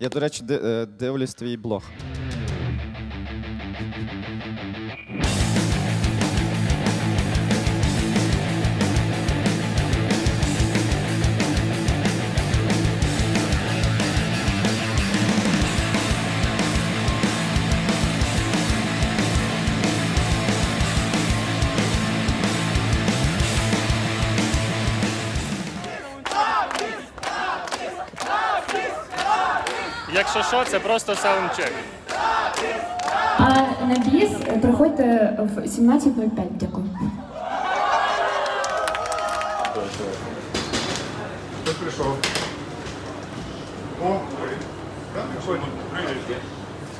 Я, до речі, е, дивлюсь твій блог. Це просто саундчек. А на біс приходьте в 17.05. Дякую. Хто прийшов? О, привіт. Приходь. Привіт.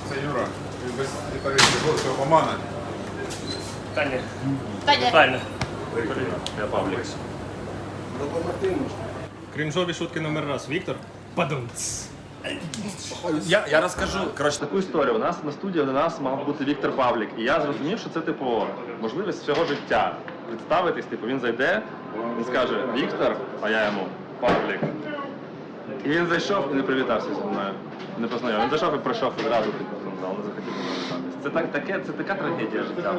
Це Юра. Він без гітаристів голосу Омана. Таня. Таня. Я Павлік. Крінжові шутки номер раз. Віктор. Падунц. Я, я розкажу коротше таку історію. У нас на студії до нас мав бути Віктор Павлік. І я зрозумів, що це типу можливість всього життя. Представитись, типу, він зайде, він скаже Віктор, а я йому Павлік. І він зайшов і не привітався зі мною. Не познайомив. Він зайшов і пройшов одразу типу, зал, не захотів мною. Це так таке, це така трагедія життя.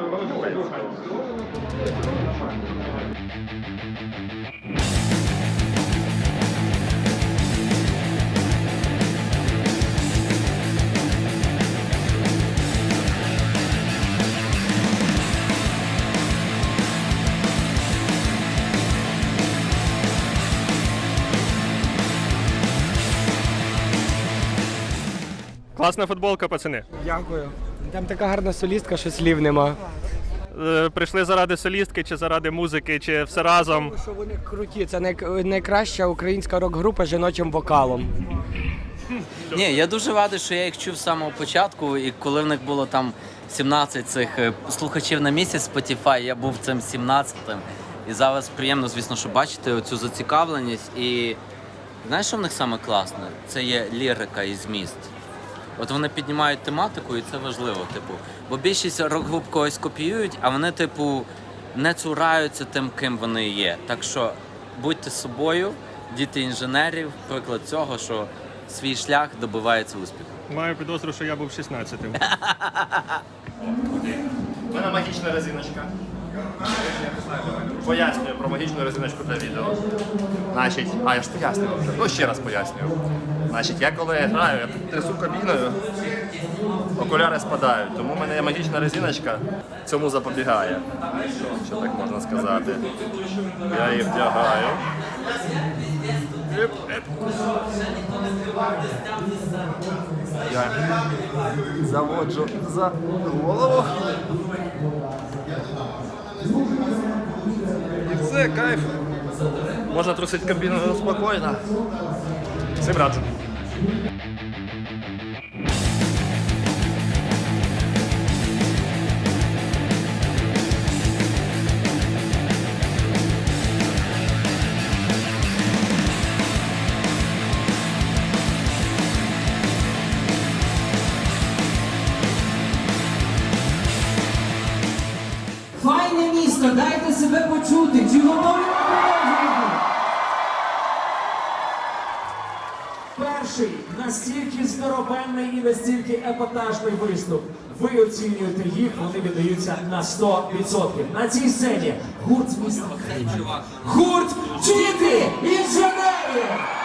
Класна футболка, пацани. Дякую. Там така гарна солістка, що слів нема. Е, Прийшли заради солістки, чи заради музики, чи все разом. Що вони круті, це най- найкраща українська рок-група з жіночим вокалом. Ні, я дуже радий, що я їх чув з самого початку, і коли в них було там 17 цих е, слухачів на місяць Spotify, я був цим 17-тим. І зараз приємно, звісно, що бачити оцю зацікавленість. І знаєш, що в них саме класне? Це є лірика і зміст. От вони піднімають тематику, і це важливо, типу. Бо більшість рок-груп когось копіюють, а вони, типу, не цураються тим, ким вони є. Так що будьте собою, діти інженерів, приклад цього, що свій шлях добивається успіху. Маю підозру, що я був 16-тим. У мене магічна резиночка. Пояснюю про магічну резиночку для відео. Значить, а я ж пояснюю вже. Ну ще раз пояснюю. Значить, я коли граю, я трясу кабіною, окуляри спадають. Тому в мене є магічна резиночка, цьому запобігає. Що так можна сказати. Я її вдягаю. Я заводжу за голову. І все, кайф. Можна трусити кабіну спокійно. Всім раджу. Thank you. Епатажний виступ. Ви оцінюєте їх, вони віддаються на 100%. На цій сцені гурт з міста Києва. Гурт Діти інженерів!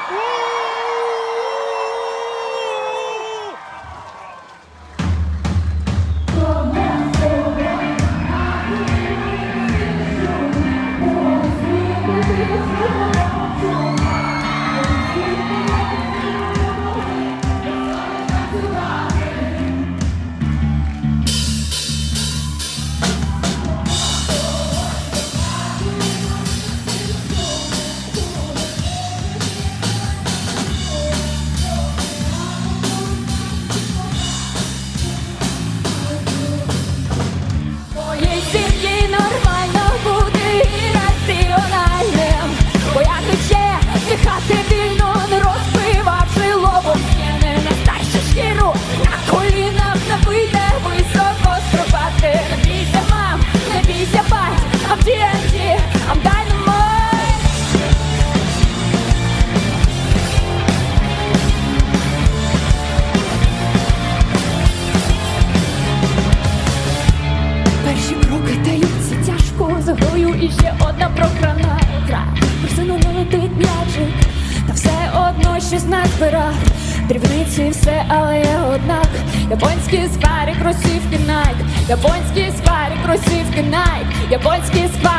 Щось. Дрібниці все, але я однак. Японські спари, кросівки найк, Японські спари, кросівки найк, Японські спарі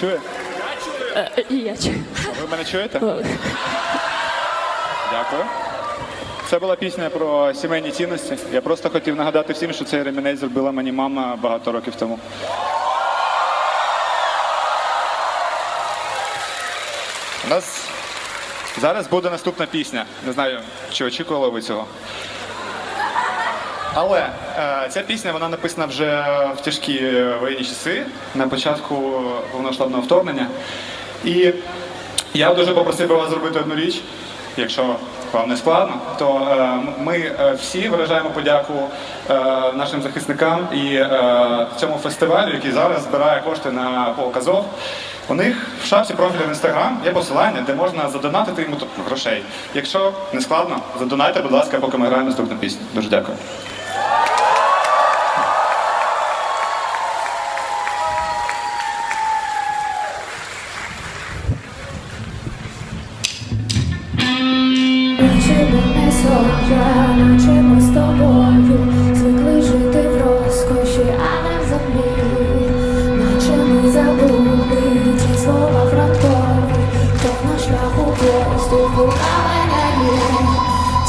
Чує? І я чую. Ви мене чуєте? Дякую. Це була пісня про сімейні цінності. Я просто хотів нагадати всім, що цей ремінець зробила мені мама багато років тому. У нас зараз буде наступна пісня. Не знаю, чи очікували ви цього. Але е, ця пісня вона написана вже в тяжкі воєнні часи на початку повноштабного вторгнення. І я дуже попросив би вас зробити одну річ, якщо вам не складно, то е, ми е, всі виражаємо подяку е, нашим захисникам і е, цьому фестивалю, який зараз збирає кошти на полк Азов. У них в шапці профілю в інстаграм є посилання, де можна задонатити йому грошей. Якщо не складно, задонайте, будь ласка, поки ми граємо наступну пісню. Дуже дякую.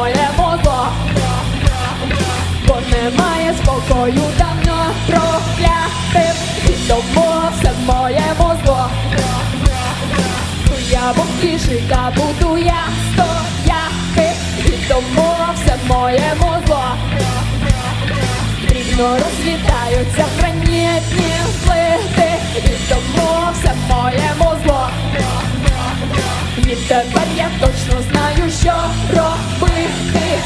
все моєму зло Бо немає спокою давно. Проклятим І тому все моєму зло Я був тіший, та буду я стояти. І все моєму зло Дрібно розлітаються гранітні плити. І тому все моєму зло тепер я точно знаю, що робити.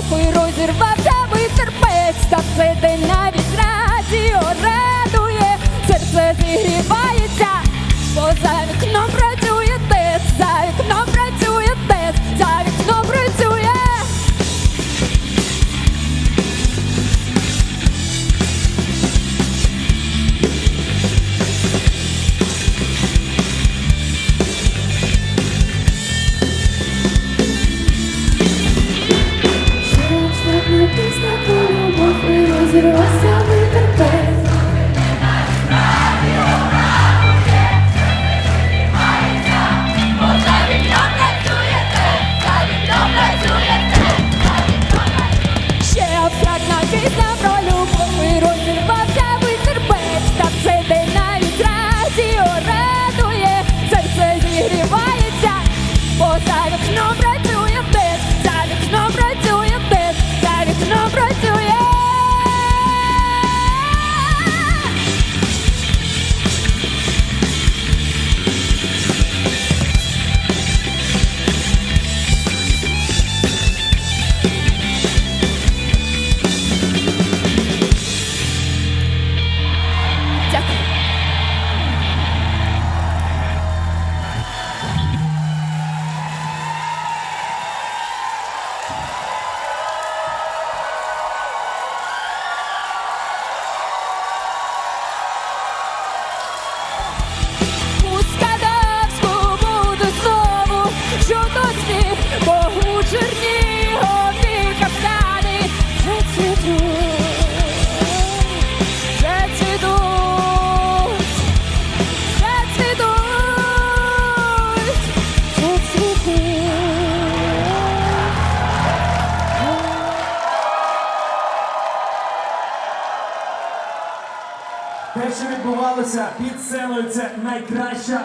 І розірвався витерпець, та це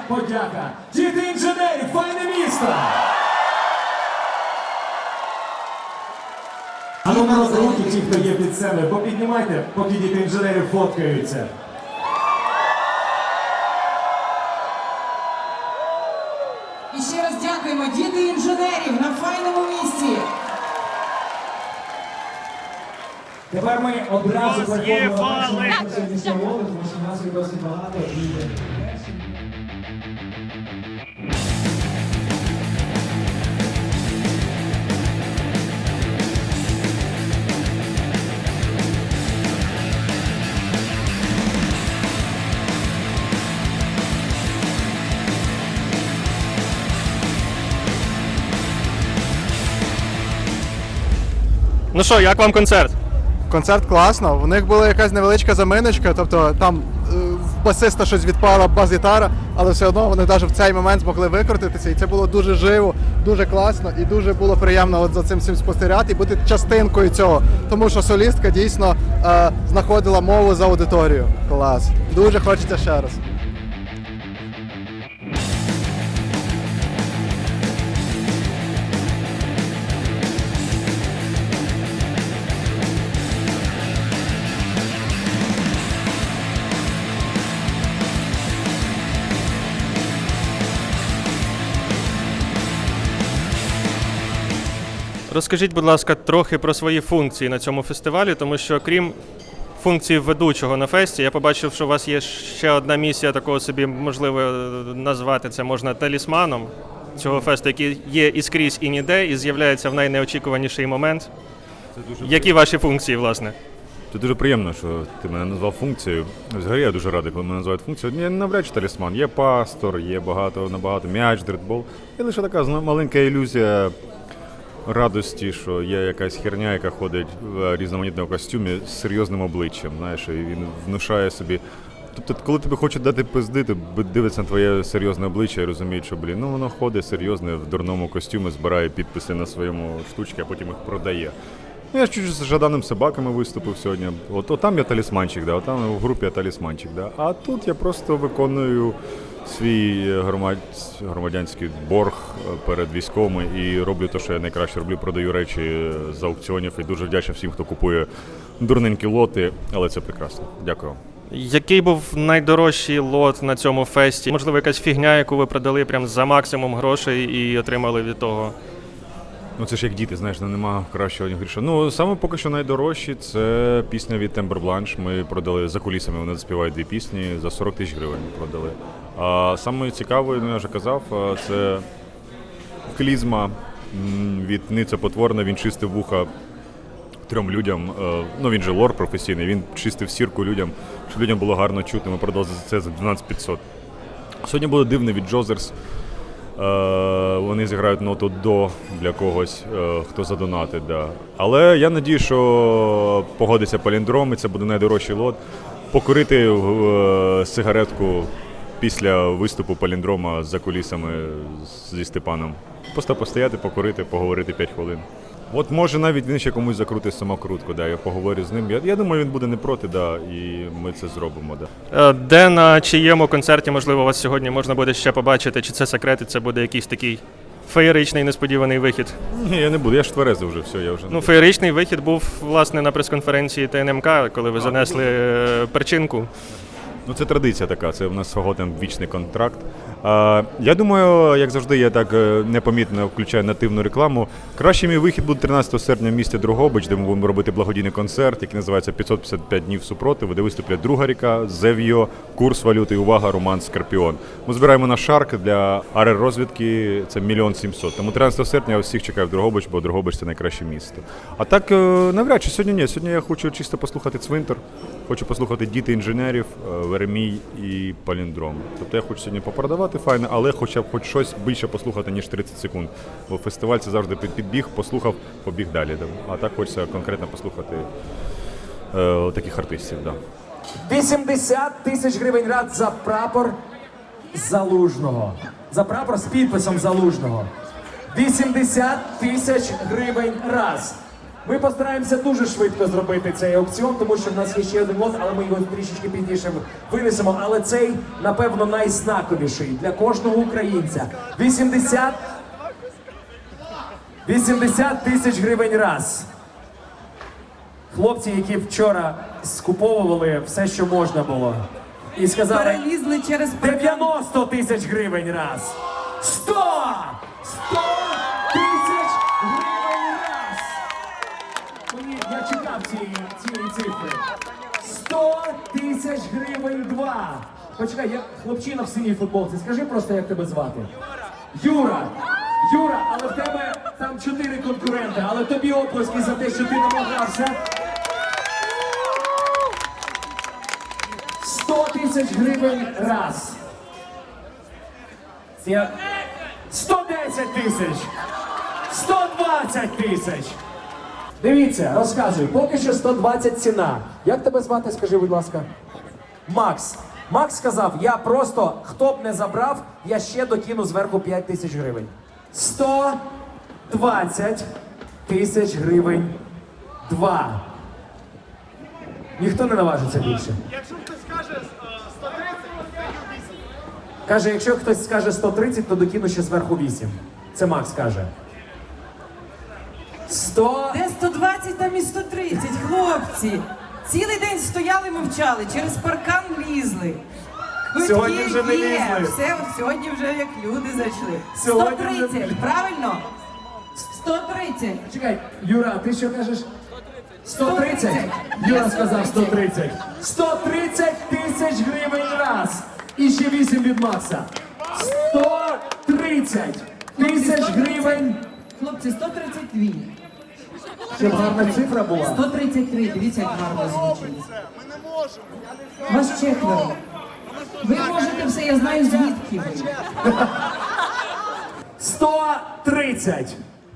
подяка. Діти інженерів, файне місто! А ну народ руки, ті, хто є під сценою, попіднімайте, поки діти інженерів фоткаються. І ще раз дякуємо діти інженерів на файному місці. Тепер ми одразу переходимо нашого сьогоднішнього тому що в нас є досить багато що, як вам концерт? Концерт класно. В них була якась невеличка заминочка, тобто там е, в басиста щось відпала бас-гітара, але все одно вони навіть в цей момент змогли викрутитися. І це було дуже живо, дуже класно і дуже було приємно от за цим всім спостерігати і бути частинкою цього. Тому що солістка дійсно е, знаходила мову за аудиторію. Клас. Дуже хочеться ще раз. Розкажіть, будь ласка, трохи про свої функції на цьому фестивалі, тому що крім функції ведучого на фесті, я побачив, що у вас є ще одна місія такого собі, можливо, назвати це можна талісманом цього фесту, який є і скрізь, і ніде, і з'являється в найнеочікуваніший момент. Які ваші функції, власне? Це дуже приємно, що ти мене назвав функцією. Взагалі я дуже радий, коли мене називають функцією. Я навряд чи талісман. Є пастор, є багато набагато м'яч, дритбол. Є лише така маленька ілюзія радості, що є якась херня, яка ходить в різноманітному костюмі з серйозним обличчям. Знаєш, і він внушає собі. Тобто, коли тобі хочуть дати пизди, б- дивиться на твоє серйозне обличчя і розуміють, що блін, ну воно ходить серйозне в дурному костюмі, збирає підписи на своєму штучці, а потім їх продає. Ну, я чуть з Жаданим собаками виступив сьогодні. От, от там я талісманчик, да, от там в групі я талісманчик. Да. А тут я просто виконую свій громад... громадянський борг е, перед військовими і роблю те, що я найкраще роблю, продаю речі е, з аукціонів. І дуже вдячний всім, хто купує дурненькі лоти, але це прекрасно. Дякую. Який був найдорожчий лот на цьому фесті? Можливо, якась фігня, яку ви продали прям за максимум грошей і отримали від того. Ну це ж як діти, знаєш, ну, нема кращого гріша. Ну саме поки що найдорожчі це пісня від Тембер Бланш. Ми продали за кулісами. Вони заспівають дві пісні за 40 тисяч гривень. Продали. А саме цікаве, ну я вже казав, це клізма від Ниця Потворна. Він чистив вуха трьом людям. Ну він же лор професійний. Він чистив сірку людям, щоб людям було гарно чути. Ми продали це за 12 500. Сьогодні було дивне від Джозерс. Е, вони зіграють ноту до для когось, е, хто задонатить. Да. Але я надію, що погодиться паліндром, і це буде найдорожчий лот. Покурити е, сигаретку після виступу паліндрома за кулісами зі Степаном. Просто постояти, покурити, поговорити 5 хвилин. От може навіть він ще комусь закрутить самокрутку, да, я поговорю з ним. Я, я думаю, він буде не проти, да, і ми це зробимо. Да. Е, Де на чиєму концерті, можливо, вас сьогодні можна буде ще побачити? Чи це секрет, і це буде якийсь такий феєричний несподіваний вихід? Ні, я не буду, я ж тверезий вже, все, я вже не Ну, феєричний вихід був власне на прес-конференції ТНМК, коли ви занесли е, перчинку. Ну, це традиція така, це в нас свого там вічний контракт. А, я думаю, як завжди, я так е, непомітно включаю нативну рекламу. Кращий мій вихід буде 13 серпня в місті Другобич, де ми будемо робити благодійний концерт, який називається 555 днів супротиву, де виступлять друга ріка, Зев'йо, курс валюти увага, Роман Скорпіон. Ми збираємо на шарк для аеророзвідки, це мільйон сімсот. Тому 13 серпня я всіх чекаю в Другобич, бо Другобич це найкраще місто. А так, е, навряд чи сьогодні ні. Сьогодні я хочу чисто послухати цвинтар. Хочу послухати діти інженерів, е, Веремій і Паліндром. Тобто я хочу сьогодні попродавати файно, але хоча б хоч щось більше послухати, ніж 30 секунд. Бо фестиваль це завжди підбіг, послухав, побіг далі. А так хочеться конкретно послухати е, таких артистів. Да. 80 тисяч гривень рад за прапор залужного. За прапор з підписом залужного. 80 тисяч гривень раз. Ми постараємося дуже швидко зробити цей аукціон, тому що в нас є ще один лот, але ми його трішечки пізніше винесемо. Але цей, напевно, найснаковіший для кожного українця. 80 80 тисяч гривень раз. Хлопці, які вчора скуповували все, що можна було. І сказали Перелізли через паркан. 90 тисяч гривень раз. 100! Цифри. 100 тисяч гривень два. Почекай, я хлопчина в синій футболці. Скажи просто, як тебе звати. Юра! Юра, але в тебе там чотири конкуренти, але тобі оплески за те, що ти намагався. 100 тисяч гривень раз. Це 110 тисяч. 120 тисяч. Дивіться, розказую. Поки що 120 ціна. Як тебе звати, скажи, будь ласка? Макс. Макс сказав, я просто, хто б не забрав, я ще докину зверху 5 тисяч гривень. 120 тисяч гривень. Два. Ніхто не наважиться більше. Якщо хтось скаже 130, то Каже, якщо хтось скаже 130, то докину ще зверху 8. Це Макс каже. 100... Де 120, там і 130, хлопці. Цілий день стояли, мовчали, через паркан лізли. Квитки Сьогодні вже не є. лізли. Все, сьогодні вже як люди зайшли. Сьогодні вже- 130, правильно? 130. Чекай, Юра, ти що кажеш? 130? Юра сказав 130. 130 тисяч гривень раз. І ще 8 від Макса. 130 тисяч гривень. Хлопці, 132. Щоб гарна цифра була. 133, дивіться, як гарно звучить. Вас четверо. Ви можете все, я знаю звідки ви. 130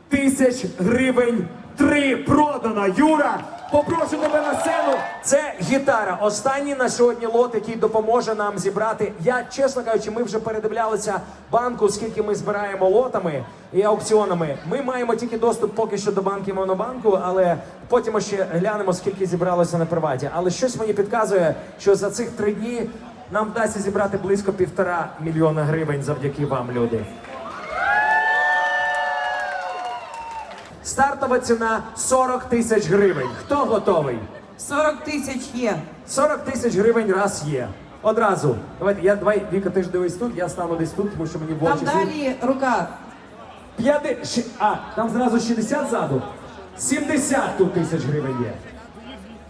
тисяч гривень. Три продано. Юра, попрошу тебе на сцену. Це гітара. Останній на сьогодні лот, який допоможе нам зібрати. Я, чесно кажучи, ми вже передивлялися банку, скільки ми збираємо лотами і аукціонами. Ми маємо тільки доступ поки що до банки Монобанку, але потім ще глянемо, скільки зібралося на приваті. Але щось мені підказує, що за цих три дні нам вдасться зібрати близько півтора мільйона гривень завдяки вам, люди. Стартова ціна 40 тисяч гривень. Хто готовий? 40 тисяч є. 40 тисяч гривень раз є. Одразу. Давайте, я давай, Віка, ти ж дивись тут, я стану десь тут, тому що мені в Там очі. далі рука. П'яти... ши- А, там зразу 60 ззаду. 70 тут тисяч гривень є.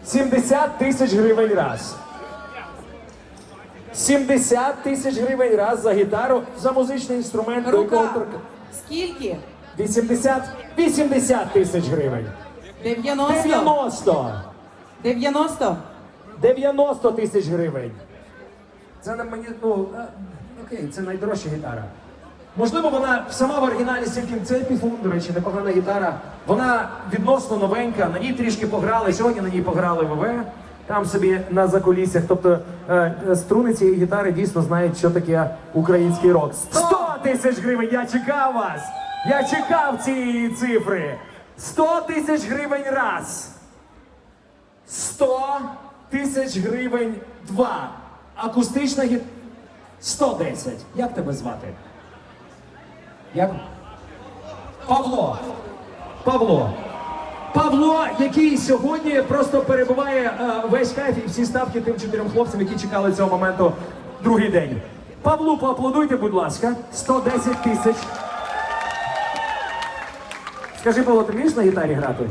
70 тисяч гривень раз. 70 тисяч гривень раз за гітару, за музичний інструмент, до якого Рука. торк- Скільки? 80, 80 тисяч гривень. 90. 90. 90. 90 тисяч гривень. Це на мені, ну, е, окей, це найдорожча гітара. Можливо, вона сама в оригіналі стільки це Epiphone, до речі, непогана гітара. Вона відносно новенька, на ній трішки пограли. Сьогодні на ній пограли ВВ. Там собі на закуліссях. Тобто е, е, струни цієї гітари дійсно знають, що таке український рок. 100 тисяч гривень! Я чекав вас! Я чекав цієї цифри! 100 тисяч гривень раз! 100 тисяч гривень два. Акустична гіт... 110. Як тебе звати? Як? Павло. Павло. Павло, який сьогодні просто перебуває е, весь кайф і всі ставки тим чотирьом хлопцям, які чекали цього моменту другий день. Павлу, поаплодуйте, будь ласка. 110 тисяч. Скажи, Павло, ти вмієш на гітарі грати?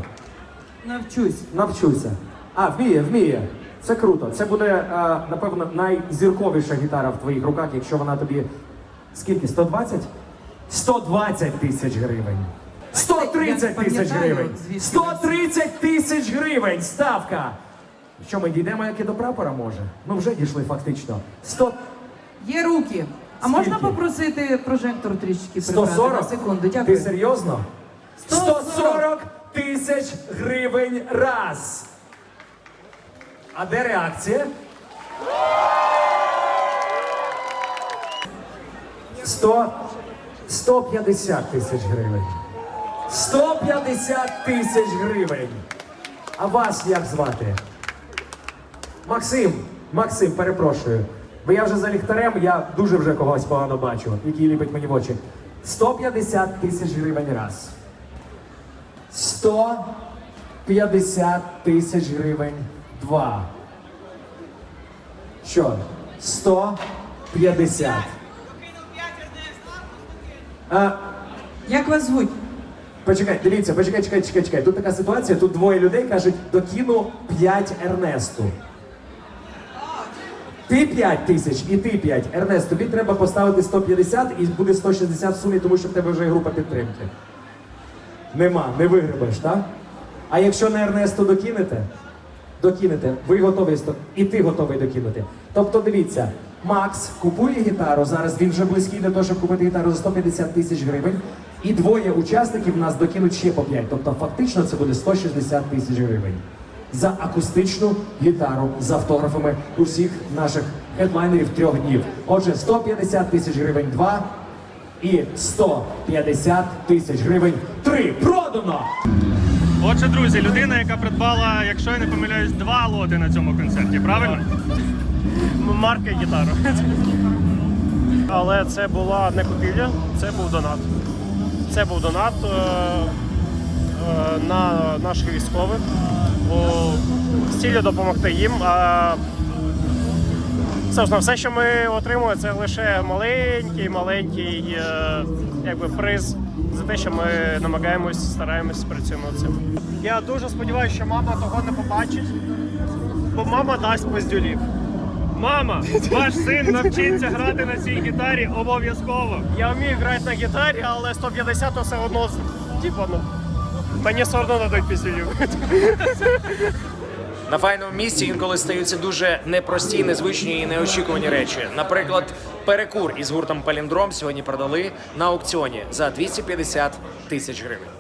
Навчусь. Навчуся. А, вміє, вміє. Це круто. Це буде, е, напевно, найзірковіша гітара в твоїх руках, якщо вона тобі. Скільки? 120? 120 тисяч гривень. 130 тисяч гривень. 130 тисяч гривень. Ставка. Що ми дійдемо, як і до прапора може? Ну вже дійшли фактично. 100... Є руки. А Скільки? можна попросити прожектор трішки прибрати 140? на секунду? Ти серйозно? 140 тисяч гривень раз. А де реакція? 100, 150 тисяч гривень. 150 тисяч гривень. А вас як звати? Максим, Максим, перепрошую. Бо я вже за ліхтарем, я дуже вже когось погано бачу, який ліпить мені в очі. 150 тисяч гривень раз. 150 тисяч гривень два. Що? 150. А, Як вас звуть? Почекай, дивіться, почекай, чекай, чекай, чекай. Тут така ситуація, тут двоє людей кажуть, докину 5 Ернесту. Ти 5 тисяч і ти 5. Ернест, тобі треба поставити 150 і буде 160 в сумі, тому що в тебе вже група підтримки. Нема, не вигребеш, так? А якщо не Ернесту докинете, докинете, ви готові і ти готовий докинути. Тобто дивіться, Макс купує гітару. Зараз він вже близький до того, щоб купити гітару за 150 тисяч гривень. І двоє учасників нас докинуть ще по 5. Тобто фактично це буде 160 тисяч гривень. За акустичну гітару з автографами усіх наших хедлайнерів трьох днів. Отже, 150 тисяч гривень два і 150 тисяч гривень три. Продано! Отже, друзі, людина, яка придбала, якщо я не помиляюсь, два лоти на цьому концерті, правильно? марки гітару. Але це була не купівля, це був донат. Це був донат е, е, на наших військових у, з ціллю допомогти їм. А собственно, все, що ми отримуємо, це лише маленький, маленький е, якби, приз за те, що ми намагаємось, стараємось працюємо над цим. Я дуже сподіваюся, що мама того не побачить, бо мама дасть пиздюлів. Мама, ваш син навчиться грати на цій гітарі обов'язково. Я вмію грати на гітарі, але 150 то все одно, типу, ну, мені все одно дадуть пісню. На файному місці інколи стаються дуже непрості, незвичні і неочікувані речі. Наприклад, перекур із гуртом Паліндром сьогодні продали на аукціоні за 250 тисяч гривень.